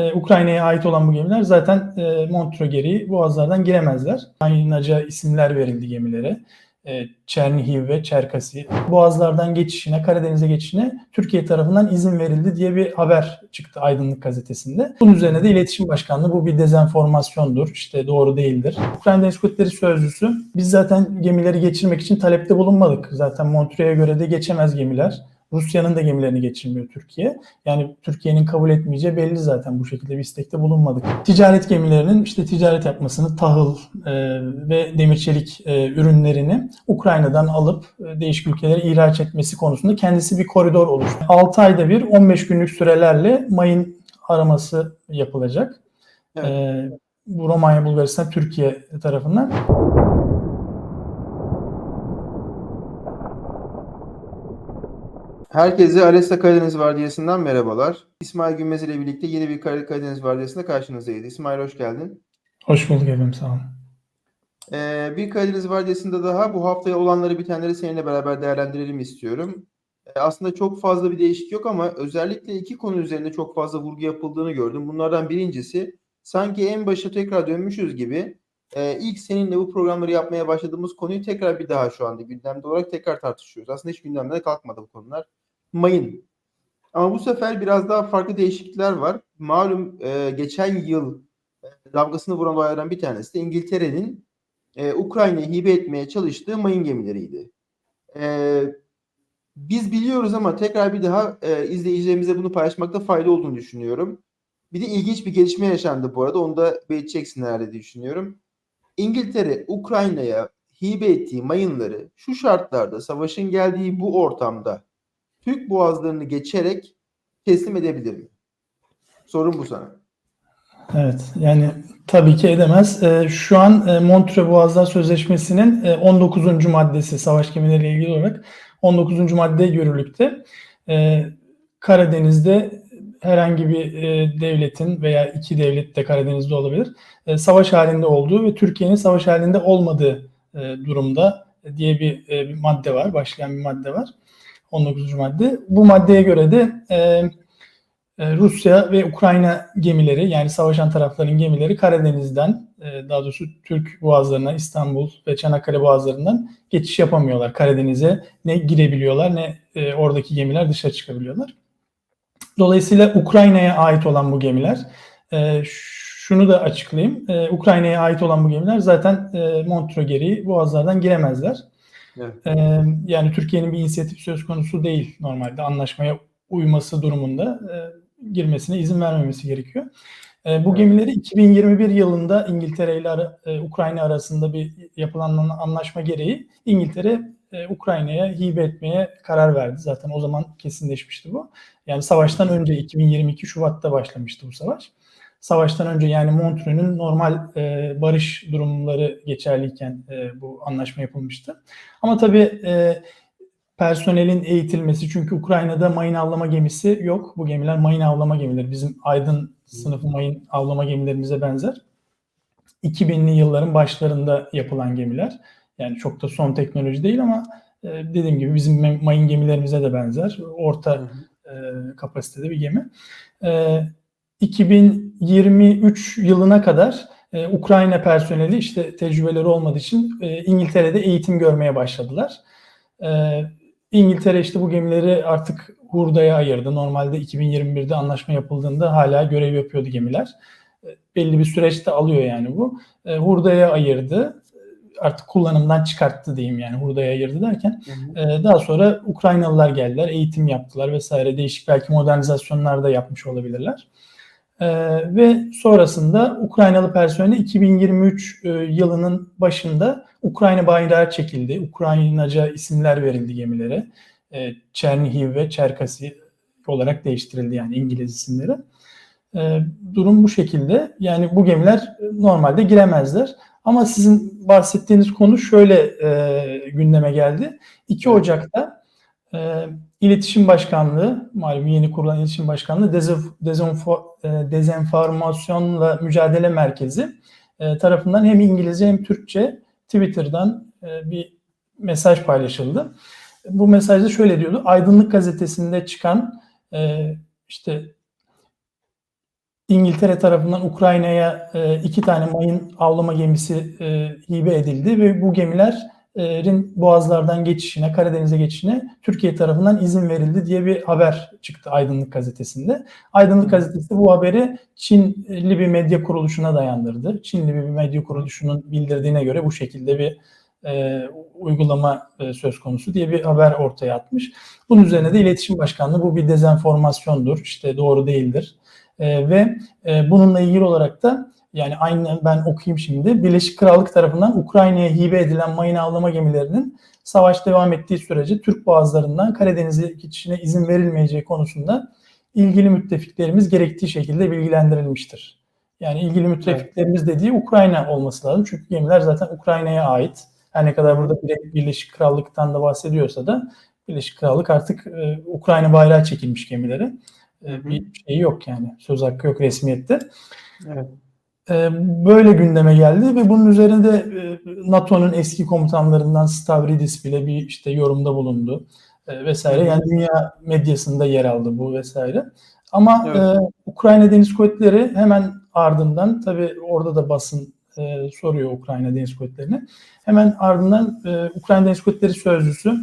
E, Ukrayna'ya ait olan bu gemiler zaten e, Montreux gereği boğazlardan giremezler. Aynıca isimler verildi gemilere. E, Çernihiv ve Çerkasi. Boğazlardan geçişine, Karadeniz'e geçişine Türkiye tarafından izin verildi diye bir haber çıktı Aydınlık gazetesinde. Bunun üzerine de İletişim Başkanlığı bu bir dezenformasyondur, işte doğru değildir. Ukrayna Deniz Kuvvetleri Sözcüsü, biz zaten gemileri geçirmek için talepte bulunmadık. Zaten Montreux'e göre de geçemez gemiler. Rusya'nın da gemilerini geçirmiyor Türkiye. Yani Türkiye'nin kabul etmeyeceği belli zaten bu şekilde bir istekte bulunmadık. Ticaret gemilerinin işte ticaret yapmasını, tahıl e, ve demir çelik e, ürünlerini Ukrayna'dan alıp e, değişik ülkelere ihraç etmesi konusunda kendisi bir koridor oluştu. 6 ayda bir 15 günlük sürelerle mayın araması yapılacak. Evet. E, bu Romanya, Bulgaristan, Türkiye tarafından. Herkese Alesta Karadeniz Vardiyası'ndan merhabalar. İsmail Günmez ile birlikte yeni bir Kar- Karadeniz Vardiyası'nda karşınızdayız. İsmail hoş geldin. Hoş bulduk efendim sağ olun. Ee, bir Karadeniz Vardiyası'nda daha bu haftaya olanları bitenleri seninle beraber değerlendirelim istiyorum. Ee, aslında çok fazla bir değişik yok ama özellikle iki konu üzerinde çok fazla vurgu yapıldığını gördüm. Bunlardan birincisi sanki en başa tekrar dönmüşüz gibi e, ilk seninle bu programları yapmaya başladığımız konuyu tekrar bir daha şu anda gündemde olarak tekrar tartışıyoruz. Aslında hiç gündemde de kalkmadı bu konular. Mayın. Ama bu sefer biraz daha farklı değişiklikler var. Malum e, geçen yıl e, damgasını vuran olaylardan bir tanesi de İngiltere'nin e, Ukrayna'ya hibe etmeye çalıştığı mayın gemileriydi. E, biz biliyoruz ama tekrar bir daha e, izleyicilerimize bunu paylaşmakta fayda olduğunu düşünüyorum. Bir de ilginç bir gelişme yaşandı bu arada. Onu da belirteceksin herhalde diye düşünüyorum. İngiltere Ukrayna'ya hibe ettiği mayınları şu şartlarda savaşın geldiği bu ortamda Türk boğazlarını geçerek teslim edebilir mi? Sorun bu sana. Evet yani tabii ki edemez. Ee, şu an e, Montreux Boğazlar Sözleşmesi'nin e, 19. maddesi savaş gemileriyle ilgili olarak 19. madde yürürlükte. Ee, Karadeniz'de herhangi bir e, devletin veya iki devlet de Karadeniz'de olabilir e, savaş halinde olduğu ve Türkiye'nin savaş halinde olmadığı e, durumda diye bir, e, bir madde var. Başlayan bir madde var. 19. madde. Bu maddeye göre de e, e, Rusya ve Ukrayna gemileri yani savaşan tarafların gemileri Karadeniz'den e, daha doğrusu Türk boğazlarına İstanbul ve Çanakkale boğazlarından geçiş yapamıyorlar. Karadeniz'e ne girebiliyorlar ne e, oradaki gemiler dışarı çıkabiliyorlar. Dolayısıyla Ukrayna'ya ait olan bu gemiler şunu da açıklayayım. Ukrayna'ya ait olan bu gemiler zaten Montreux gereği boğazlardan giremezler. Evet. E, yani Türkiye'nin bir inisiyatif söz konusu değil normalde anlaşmaya uyması durumunda e, girmesine izin vermemesi gerekiyor. E, bu Evet. gemileri 2021 yılında İngiltere ile e, Ukrayna arasında bir yapılan an- anlaşma gereği İngiltere e, Ukrayna'ya hibe etmeye karar verdi. Zaten o zaman kesinleşmişti bu. Yani savaştan önce 2022 Şubat'ta başlamıştı bu savaş. Savaştan önce yani Montreux'ün normal e, barış durumları geçerliyken e, bu anlaşma yapılmıştı. Ama tabii e, personelin eğitilmesi çünkü Ukrayna'da mayın avlama gemisi yok. Bu gemiler mayın avlama gemileri. Bizim Aydın sınıfı mayın avlama gemilerimize benzer. 2000'li yılların başlarında yapılan gemiler. Yani çok da son teknoloji değil ama e, dediğim gibi bizim mayın gemilerimize de benzer. Orta e, kapasitede bir gemi. E, 2023 yılına kadar e, Ukrayna personeli işte tecrübeleri olmadığı için e, İngiltere'de eğitim görmeye başladılar. E, İngiltere işte bu gemileri artık hurdaya ayırdı. Normalde 2021'de anlaşma yapıldığında hala görev yapıyordu gemiler. E, belli bir süreçte alıyor yani bu. E, hurdaya ayırdı. Artık kullanımdan çıkarttı diyeyim yani hurdaya ayırdı derken. Hı hı. Ee, Daha sonra Ukraynalılar geldiler, eğitim yaptılar vesaire. Değişik belki modernizasyonlar da yapmış olabilirler. Ee, Ve sonrasında Ukraynalı personeli 2023 e, yılının başında Ukrayna bayrağı çekildi. Ukraynaca isimler verildi gemilere. Ee, Çernihiv ve Çerkasi olarak değiştirildi yani İngiliz isimleri. Ee, Durum bu şekilde. Yani bu gemiler normalde giremezler. Ama sizin bahsettiğiniz konu şöyle e, gündeme geldi. 2 Evet. Ocak'ta e, İletişim Başkanlığı, malum yeni kurulan İletişim Başkanlığı Dezenf- e, Dezenformasyonla Mücadele Merkezi e, tarafından hem İngilizce hem Türkçe Twitter'dan e, bir mesaj paylaşıldı. Bu mesajda şöyle diyordu. Aydınlık gazetesinde çıkan e, işte İngiltere tarafından Ukrayna'ya e, iki tane mayın avlama gemisi e, hibe edildi ve bu gemilerin boğazlardan geçişine, Karadeniz'e geçişine Türkiye tarafından izin verildi diye bir haber çıktı Aydınlık Gazetesi'nde. Aydınlık Gazetesi bu haberi Çinli bir medya kuruluşuna dayandırdı. Çinli bir medya kuruluşunun bildirdiğine göre bu şekilde bir e, uygulama e, söz konusu diye bir haber ortaya atmış. Bunun üzerine de İletişim Başkanlığı bu bir dezenformasyondur, işte doğru değildir. E, ve e, bununla ilgili olarak da yani aynen ben okuyayım şimdi. Birleşik Krallık tarafından Ukrayna'ya hibe edilen mayın avlama gemilerinin savaş devam ettiği sürece Türk boğazlarından Karadeniz'e geçişine izin verilmeyeceği konusunda ilgili müttefiklerimiz gerektiği şekilde bilgilendirilmiştir. Yani ilgili müttefiklerimiz dediği Ukrayna olması lazım. Çünkü gemiler zaten Ukrayna'ya ait. Her ne kadar burada Birleşik Krallık'tan da bahsediyorsa da Birleşik Krallık artık e, Ukrayna bayrağı çekilmiş gemilere. E, bir şey yok yani. Söz hakkı yok resmiyette. Evet. E, böyle gündeme geldi ve bunun üzerine de e, NATO'nun eski komutanlarından Stavridis bile bir işte yorumda bulundu e, vesaire. Yani dünya medyasında yer aldı bu vesaire. Ama Evet. e, Ukrayna Deniz Kuvvetleri hemen ardından tabii orada da basın soruyor Ukrayna Deniz Kuvvetleri'ne. Hemen ardından Ukrayna Deniz Kuvvetleri sözcüsü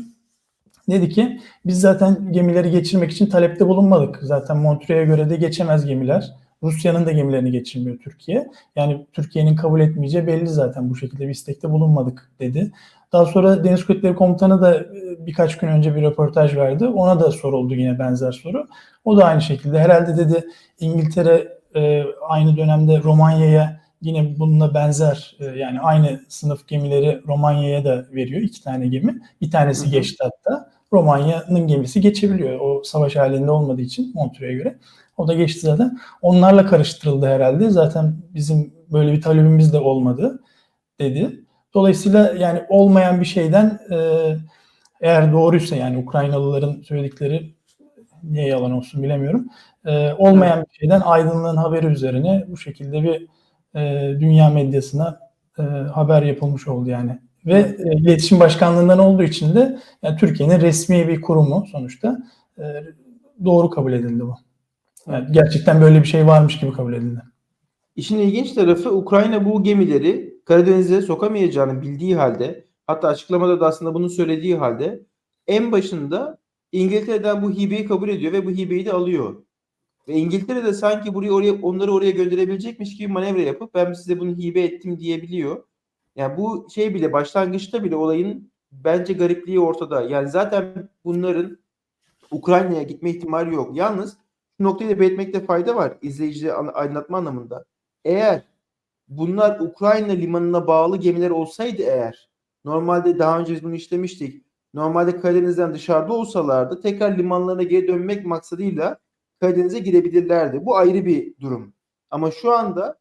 dedi ki biz zaten gemileri geçirmek için talepte bulunmadık. Zaten Montre'ye göre de geçemez gemiler. Rusya'nın da gemilerini geçirmiyor Türkiye. Yani Türkiye'nin kabul etmeyeceği belli zaten bu şekilde bir istekte bulunmadık dedi. Daha sonra Deniz Kuvvetleri Komutanı da e, birkaç gün önce bir röportaj verdi. Ona da soruldu yine benzer soru. O da aynı şekilde herhalde dedi İngiltere e, aynı dönemde Romanya'ya yine bununla benzer e, yani aynı sınıf gemileri Romanya'ya da veriyor. iki tane gemi. Bir tanesi geçti hatta. Romanya'nın gemisi geçebiliyor. O savaş halinde olmadığı için Montreux'e göre. O da geçti zaten. Onlarla karıştırıldı herhalde. Zaten bizim böyle bir talebimiz de olmadı dedi. Dolayısıyla yani olmayan bir şeyden e, eğer doğruysa yani Ukraynalıların söyledikleri niye yalan olsun bilemiyorum. E, olmayan bir şeyden aydınlığın haberi üzerine bu şekilde bir e, dünya medyasına e, haber yapılmış oldu yani. Ve e, iletişim başkanlığından olduğu için de yani Türkiye'nin resmi bir kurumu sonuçta e, doğru kabul edildi bu. Yani gerçekten böyle bir şey varmış gibi kabul edildi. İşin ilginç tarafı Ukrayna bu gemileri Karadeniz'e sokamayacağını bildiği halde hatta açıklamada da aslında bunu söylediği halde en başında İngiltere'den bu hibeyi kabul ediyor ve bu hibeyi de alıyor. Ve İngiltere de sanki buraya oraya onları oraya gönderebilecekmiş gibi manevra yapıp ben size bunu hibe ettim diyebiliyor. Yani bu şey bile başlangıçta bile olayın bence garipliği ortada. Yani zaten bunların Ukrayna'ya gitme ihtimali yok. Yalnız şu noktayı da belirtmekte fayda var izleyicilere aydınlatma anlamında. Eğer bunlar Ukrayna limanına bağlı gemiler olsaydı eğer normalde daha önce biz bunu işlemiştik. Normalde Karadeniz'den dışarıda olsalardı tekrar limanlarına geri dönmek maksadıyla Karadeniz'e girebilirlerdi. Bu ayrı bir durum. Ama şu anda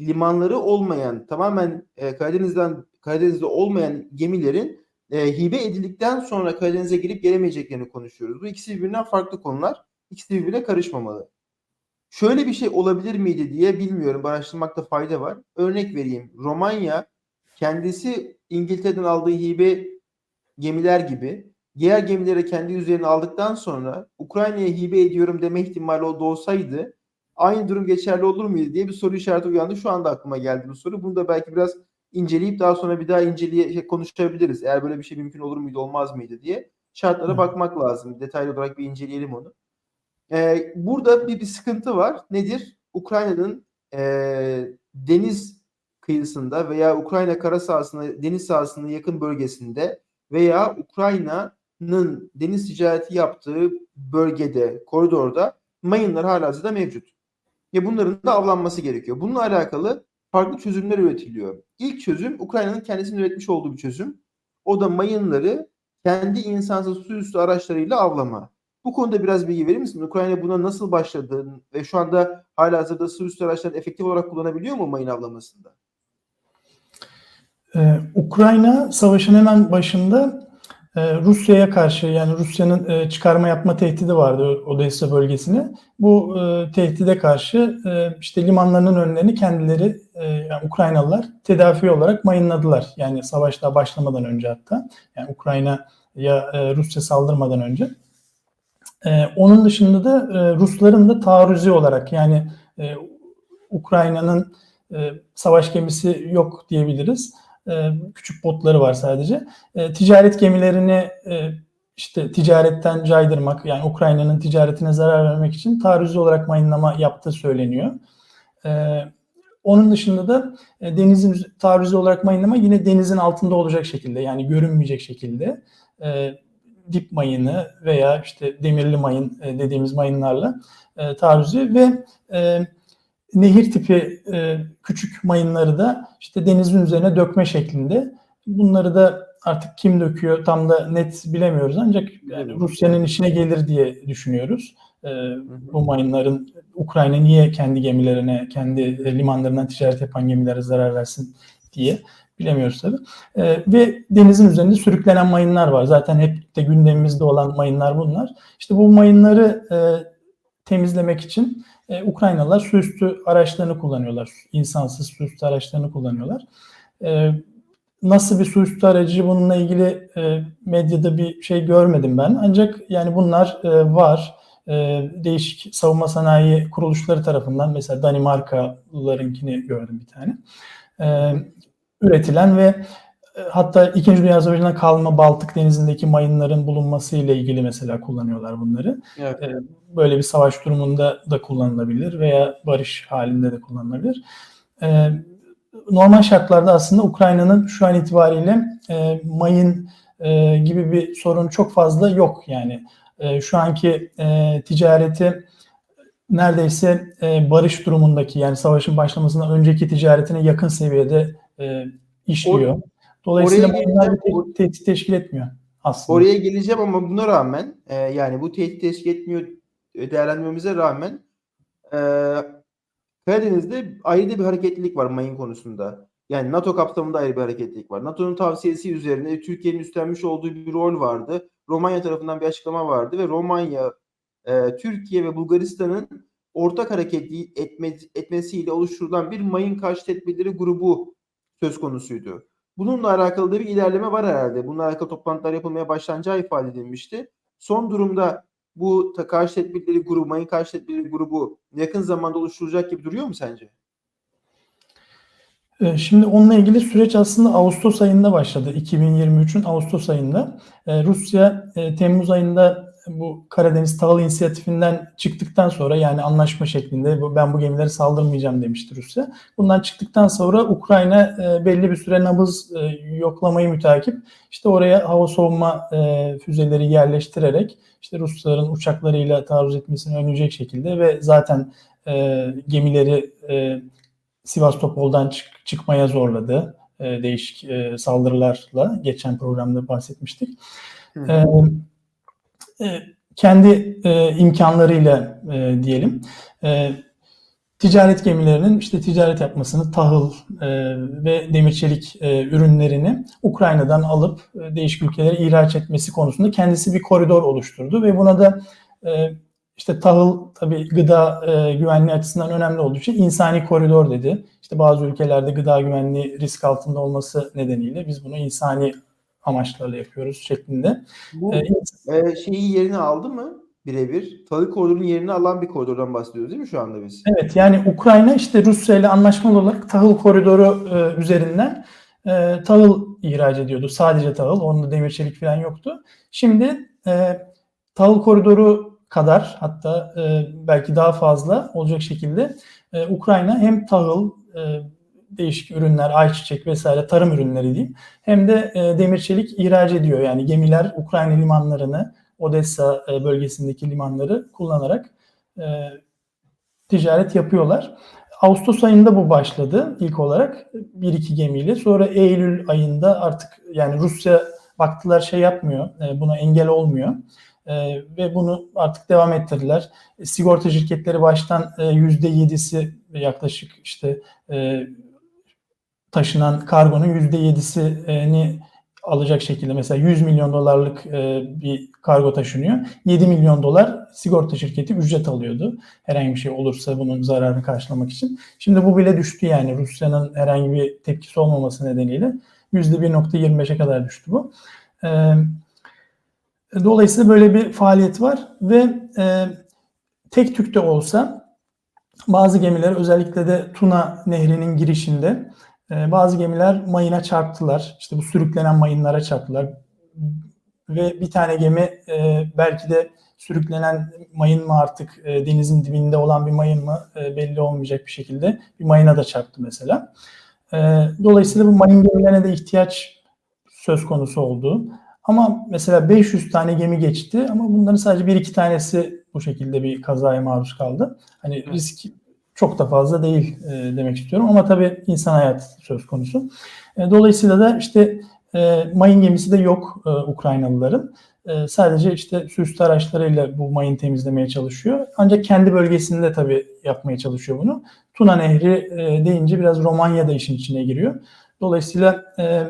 limanları olmayan tamamen e, Karadeniz'den Karadeniz'de olmayan gemilerin e, hibe edildikten sonra Karadeniz'e girip gelemeyeceklerini konuşuyoruz. Bu ikisi birbirinden farklı konular. İkisi birbirine karışmamalı. Şöyle bir şey olabilir miydi diye bilmiyorum. Araştırmakta fayda var. Örnek vereyim. Romanya kendisi İngiltere'den aldığı hibe gemiler gibi diğer gemileri kendi üzerine aldıktan sonra Ukrayna'ya hibe ediyorum deme ihtimali o da olsaydı aynı durum geçerli olur muydu diye bir soru işareti uyandı. Şu anda aklıma geldi bu soru. Bunu da belki biraz inceleyip daha sonra bir daha inceleye şey, konuşabiliriz. Eğer böyle bir şey mümkün olur muydu olmaz mıydı diye. Şartlara Hı. bakmak lazım. Detaylı olarak bir inceleyelim onu. Ee, burada bir, bir sıkıntı var. Nedir? Ukrayna'nın ee, deniz kıyısında veya Ukrayna kara sahasına, deniz sahasının yakın bölgesinde veya Ukrayna'nın deniz ticareti yaptığı bölgede, koridorda mayınlar halihazırda mevcut. Ya bunların da avlanması gerekiyor. Bununla alakalı farklı çözümler üretiliyor. İlk çözüm Ukrayna'nın kendisinin üretmiş olduğu bir çözüm. O da mayınları kendi insansız su üstü araçlarıyla avlama. Bu konuda biraz bilgi verir misin? Ukrayna buna nasıl başladı ve şu anda halihazırda su üstü araçlarını efektif olarak kullanabiliyor mu mayın avlamasında? Ee, Ukrayna savaşın hemen başında e, Rusya'ya karşı yani Rusya'nın e, çıkarma yapma tehdidi vardı Odessa bölgesine. Bu e, tehdide karşı e, işte limanlarının önlerini kendileri yani Ukraynalılar tedafi olarak mayınladılar. Yani savaş daha başlamadan önce hatta. Yani Ukrayna ya e, Rusya saldırmadan önce. Onun dışında da Rusların da taarruzi olarak yani Ukrayna'nın savaş gemisi yok diyebiliriz. E, küçük botları var sadece. E, ticaret gemilerini e, işte ticaretten caydırmak yani Ukrayna'nın ticaretine zarar vermek için taarruzi olarak mayınlama yaptığı söyleniyor. Onun dışında da denizin taarruzi olarak mayınlama yine denizin altında olacak şekilde yani görünmeyecek şekilde dip mayını veya işte demirli mayın dediğimiz mayınlarla e, ve e, nehir tipi e, küçük mayınları da işte denizin üzerine dökme şeklinde. Bunları da artık kim döküyor tam da net bilemiyoruz ancak yani Rusya'nın işine gelir diye düşünüyoruz. E, bu mayınların Ukrayna niye kendi gemilerine, kendi limanlarından ticaret yapan gemilere zarar versin diye bilemiyoruz tabii. E, ve denizin üzerinde sürüklenen mayınlar var. Zaten hep de gündemimizde olan mayınlar bunlar. İşte bu mayınları e, temizlemek için e, Ukraynalılar su üstü araçlarını kullanıyorlar. İnsansız su üstü araçlarını kullanıyorlar. E, nasıl bir su üstü aracı bununla ilgili e, medyada bir şey görmedim ben. Ancak yani bunlar e, var. E, değişik savunma sanayi kuruluşları tarafından mesela Danimarkalılarınkini gördüm bir tane. E, üretilen ve hatta İkinci Dünya Savaşı'ndan kalma Baltık Denizi'ndeki mayınların bulunması ile ilgili mesela kullanıyorlar bunları. Evet. E, böyle bir savaş durumunda da kullanılabilir veya barış halinde de kullanılabilir. E, normal şartlarda aslında Ukrayna'nın şu an itibariyle e, mayın e, gibi bir sorun çok fazla yok yani. E, şu anki e, ticareti neredeyse e, barış durumundaki yani savaşın başlamasından önceki ticaretine yakın seviyede e, işliyor. Dolayısıyla oraya bir geleceğim. te- tehdit teşkil etmiyor aslında. Oraya geleceğim ama buna rağmen e, yani bu tehdit teşkil etmiyor e, değerlendirmemize rağmen e, Karadeniz'de ayrı bir hareketlilik var mayın konusunda. Yani NATO kapsamında ayrı bir hareketlilik var. NATO'nun tavsiyesi üzerine Türkiye'nin üstlenmiş olduğu bir rol vardı. Romanya tarafından bir açıklama vardı ve Romanya, e, Türkiye ve Bulgaristan'ın ortak hareket etme, etmesiyle oluşturulan bir mayın karşı tedbirleri grubu söz konusuydu. Bununla alakalı da bir ilerleme var herhalde. Bununla alakalı toplantılar yapılmaya başlanacağı ifade edilmişti. Son durumda bu karşı tedbirleri grubu, mayın karşı tedbirleri grubu yakın zamanda oluşturacak gibi duruyor mu sence? Ee, Şimdi onunla ilgili süreç aslında Ağustos ayında başladı. 2023'ün Ağustos ayında. Ee, Rusya e, Temmuz ayında bu Karadeniz Tahıl İnisiyatifinden çıktıktan sonra yani anlaşma şeklinde ben bu gemilere saldırmayacağım demişti Rusya. Bundan çıktıktan sonra Ukrayna e, belli bir süre nabız e, yoklamayı mütakip işte oraya hava savunma e, füzeleri yerleştirerek işte Rusların uçaklarıyla taarruz etmesini önleyecek şekilde ve zaten e, gemileri e, Sivastopol'dan çık- çıkmaya zorladı. E, değişik e, saldırılarla geçen programda bahsetmiştik. Hı. E, kendi e, imkanlarıyla e, diyelim e, ticaret gemilerinin işte ticaret yapmasını tahıl e, ve demir çelik e, ürünlerini Ukrayna'dan alıp e, değişik ülkelere ihraç etmesi konusunda kendisi bir koridor oluşturdu ve buna da e, işte tahıl tabii gıda e, güvenliği açısından önemli olduğu için insani koridor dedi. İşte bazı ülkelerde gıda güvenliği risk altında olması nedeniyle biz bunu insani amaçlarla yapıyoruz şeklinde. Bu E, e, şeyi yerini aldı mı birebir? Tahıl koridorunun yerini alan bir koridordan bahsediyoruz değil mi şu anda biz? Evet yani Ukrayna işte Rusya ile anlaşmalı olarak tahıl koridoru e, üzerinden e, tahıl ihraç ediyordu. Sadece tahıl. Onda demir çelik falan yoktu. Şimdi e, tahıl koridoru kadar hatta e, belki daha fazla olacak şekilde e, Ukrayna hem tahıl, e, değişik ürünler, ayçiçek vesaire tarım ürünleri diyeyim hem de e, demir çelik ihraç ediyor. Yani gemiler Ukrayna limanlarını, Odessa e, bölgesindeki limanları kullanarak e, ticaret yapıyorlar. Ağustos ayında bu başladı ilk olarak bir iki gemiyle. Sonra Eylül ayında artık yani Rusya baktılar şey yapmıyor, e, buna engel olmuyor. E, ve bunu artık devam ettirdiler. E, Sigorta şirketleri baştan e, yüzde yedisi yaklaşık işte taşınan kargonun yüzde yedisini alacak şekilde mesela 100 milyon dolarlık e, bir kargo taşınıyor. 7 milyon dolar sigorta şirketi ücret alıyordu. Herhangi bir şey olursa bunun zararını karşılamak için. Şimdi bu bile düştü yani Rusya'nın herhangi bir tepkisi olmaması nedeniyle %1.25'e kadar düştü bu. E, dolayısıyla böyle bir faaliyet var ve e, tek tük de olsa bazı gemiler özellikle de Tuna Nehri'nin girişinde bazı gemiler mayına çarptılar. İşte bu sürüklenen mayınlara çarptılar. Ve bir tane gemi e, belki de sürüklenen mayın mı artık e, denizin dibinde olan bir mayın mı e, belli olmayacak bir şekilde bir mayına da çarptı mesela. E, dolayısıyla bu mayın gemilerine de ihtiyaç söz konusu oldu. Ama mesela 500 tane gemi geçti ama bunların sadece bir iki tanesi bu şekilde bir kazaya maruz kaldı. Hani risk çok da fazla değil e, demek istiyorum ama tabii insan hayatı söz konusu. E, dolayısıyla da işte e, mayın gemisi de yok e, Ukraynalıların. E, sadece işte süslü araçlarıyla bu mayın temizlemeye çalışıyor. Ancak kendi bölgesinde tabii yapmaya çalışıyor bunu. Tuna Nehri e, deyince biraz Romanya da işin içine giriyor. Dolayısıyla e,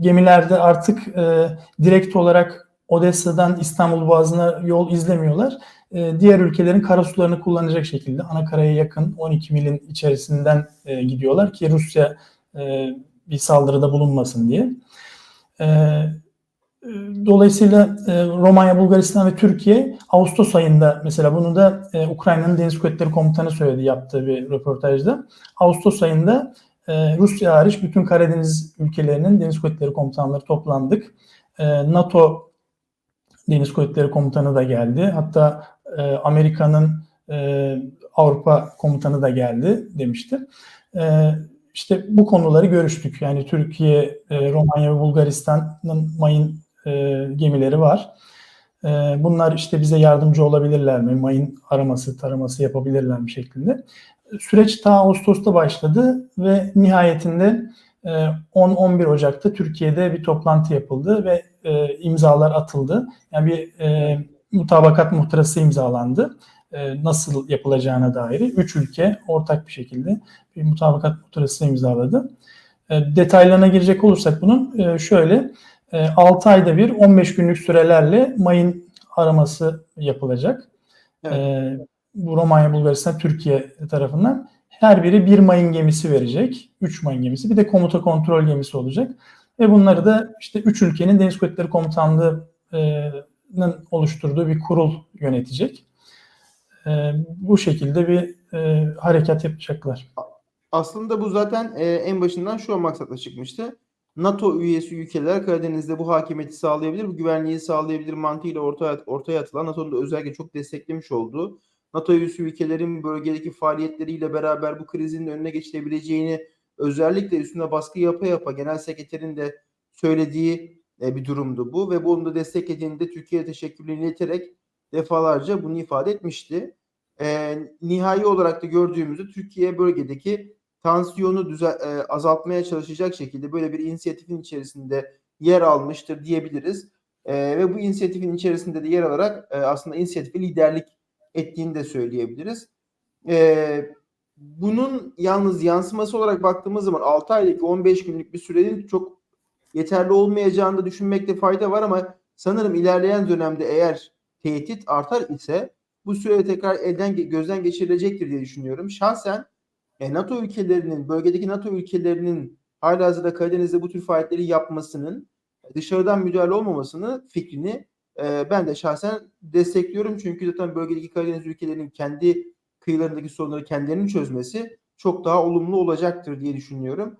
gemilerde artık e, direkt olarak Odessa'dan İstanbul Boğazı'na yol izlemiyorlar. E, diğer ülkelerin karasularını kullanacak şekilde anakaraya yakın 12 milin içerisinden e, gidiyorlar ki Rusya e, bir saldırıda bulunmasın diye. E, e, Dolayısıyla e, Romanya, Bulgaristan ve Türkiye Ağustos ayında mesela bunu da e, Ukrayna'nın Deniz Kuvvetleri Komutanı söyledi yaptığı bir röportajda. Ağustos ayında e, Rusya hariç bütün Karadeniz ülkelerinin Deniz Kuvvetleri Komutanları toplandık. E, NATO Deniz Kuvvetleri Komutanı da geldi. Hatta e, Amerika'nın e, Avrupa Komutanı da geldi demişti. E, işte bu konuları görüştük. Yani Türkiye, e, Romanya ve Bulgaristan'ın mayın e, gemileri var. E, bunlar işte bize yardımcı olabilirler mi? Mayın araması, taraması yapabilirler mi şeklinde. Süreç ta Ağustos'ta başladı ve nihayetinde e, 10-11 Ocak'ta Türkiye'de bir toplantı yapıldı ve e, imzalar atıldı. Yani bir e, mutabakat muhtırası imzalandı. E, nasıl yapılacağına dair. Üç ülke ortak bir şekilde bir mutabakat muhtırası imzaladı. E, detaylarına girecek olursak bunun e, şöyle 6 ayda bir 15 günlük sürelerle mayın araması yapılacak. Evet. E, bu Romanya, Bulgaristan, Türkiye tarafından her biri bir mayın gemisi verecek. 3 mayın gemisi. Bir de komuta kontrol gemisi olacak. Ve bunları da işte 3 ülkenin Deniz Kuvvetleri Komutanlığı'nın oluşturduğu bir kurul yönetecek. E, bu şekilde bir e, harekat yapacaklar. Aslında bu zaten e, en başından şu maksatla çıkmıştı. NATO üyesi ülkeler Karadeniz'de bu hakimiyeti sağlayabilir, bu güvenliği sağlayabilir mantığıyla ortaya, ortaya atılan NATO'nun da özellikle çok desteklemiş olduğu NATO üyesi ülkelerin bölgedeki faaliyetleriyle beraber bu krizin önüne geçilebileceğini özellikle üstüne baskı yapa yapa genel sekreterin de söylediği bir durumdu bu ve bunu da desteklediğinde de Türkiye'ye teşekkürlerini ileterek defalarca bunu ifade etmişti. E, nihai olarak da gördüğümüzde Türkiye bölgedeki tansiyonu düzel, e, azaltmaya çalışacak şekilde böyle bir inisiyatifin içerisinde yer almıştır diyebiliriz. E, ve bu inisiyatifin içerisinde de yer alarak e, aslında inisiyatife liderlik ettiğini de söyleyebiliriz. E, bunun yalnız yansıması olarak baktığımız zaman 6 aylık 15 günlük bir sürenin çok yeterli olmayacağını da düşünmekte fayda var ama sanırım ilerleyen dönemde eğer tehdit artar ise bu süre tekrar elden gözden geçirilecektir diye düşünüyorum. Şahsen e, NATO ülkelerinin, bölgedeki NATO ülkelerinin halihazırda Karadeniz'de bu tür faaliyetleri yapmasının dışarıdan müdahale olmamasını fikrini e, ben de şahsen destekliyorum. Çünkü zaten bölgedeki Karadeniz ülkelerinin kendi kıyılarındaki sorunları kendilerinin çözmesi çok daha olumlu olacaktır diye düşünüyorum.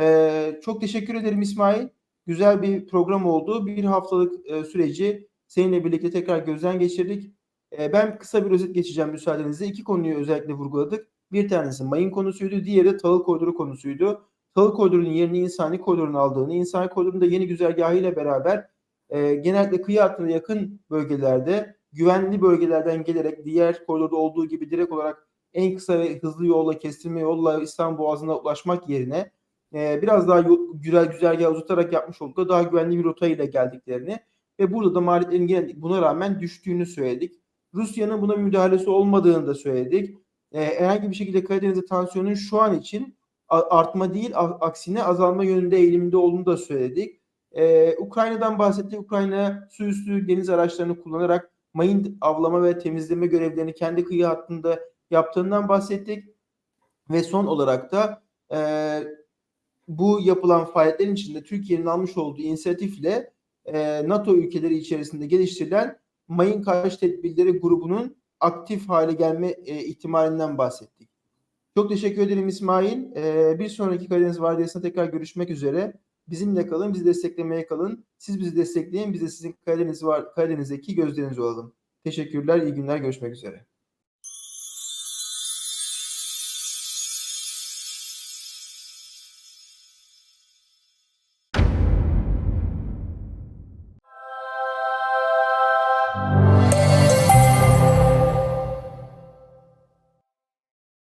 E, çok teşekkür ederim İsmail. Güzel bir program oldu. Bir haftalık e, süreci seninle birlikte tekrar gözden geçirdik. E, ben kısa bir özet geçeceğim müsaadenizle. İki konuyu özellikle vurguladık. Bir tanesi mayın konusuydu, diğeri tahıl koridoru konusuydu. Tahıl koridorunun yerini insani koridorun aldığını, insani koridorun da yeni güzergahıyla beraber e, genellikle kıyı hattına yakın bölgelerde, güvenli bölgelerden gelerek diğer koridorda olduğu gibi direkt olarak en kısa ve hızlı yolla, kestirme yolla İstanbul Boğazı'na ulaşmak yerine e, biraz daha güzel güzergah uzatarak yapmış olduk. Daha güvenli bir rotayla geldiklerini ve burada da maliyetlerin buna rağmen düştüğünü söyledik. Rusya'nın buna müdahalesi olmadığını da söyledik e, herhangi bir şekilde Karadeniz'de tansiyonun şu an için artma değil aksine azalma yönünde eğiliminde olduğunu da söyledik. E, Ukrayna'dan bahsettik. Ukrayna su üstü deniz araçlarını kullanarak mayın avlama ve temizleme görevlerini kendi kıyı hattında yaptığından bahsettik. Ve son olarak da e, bu yapılan faaliyetlerin içinde Türkiye'nin almış olduğu inisiyatifle e, NATO ülkeleri içerisinde geliştirilen mayın karşı tedbirleri grubunun aktif hale gelme e, ihtimalinden bahsettik. Çok teşekkür ederim İsmail. E, bir sonraki Karadeniz Vadisi'nde tekrar görüşmek üzere. Bizimle kalın, bizi desteklemeye kalın. Siz bizi destekleyin, biz de sizin Karadeniz var, Karadeniz'deki gözleriniz olalım. Teşekkürler, iyi günler, görüşmek üzere.